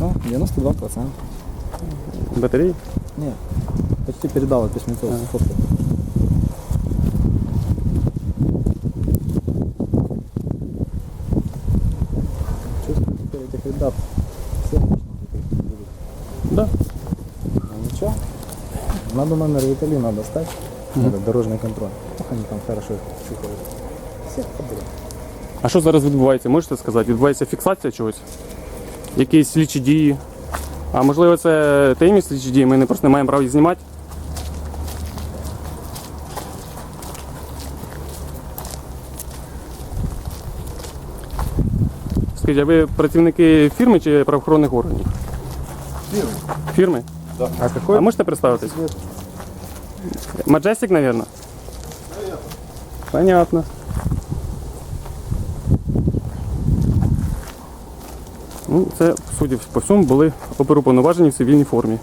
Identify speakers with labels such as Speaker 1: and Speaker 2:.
Speaker 1: Ну, 92%.
Speaker 2: Батареї?
Speaker 1: Нет. Почти передал от письмецов.
Speaker 2: А.
Speaker 1: Фотку. Чувствую теперь этих ребят. Все отлично будут.
Speaker 2: Да.
Speaker 1: Ну ничего. Надо номер Виталина достать. Это дорожный контроль. Ох, они там хорошо чухают. Все подберут.
Speaker 2: А що зараз відбувається? Можете сказати? Відбувається фіксація чогось? Якісь слідчі дії? А можливо це таємні слідчі дії, ми не просто не маємо права їх знімати? Скажіть, а ви працівники фірми чи правоохоронних органів?
Speaker 3: Фирмы.
Speaker 2: Фірми?
Speaker 1: А какой?
Speaker 2: А можете представитись? Маджестик, наверное? Понятно. Ну, це, судя по всьому, були оперуповноважені в цивільній формі.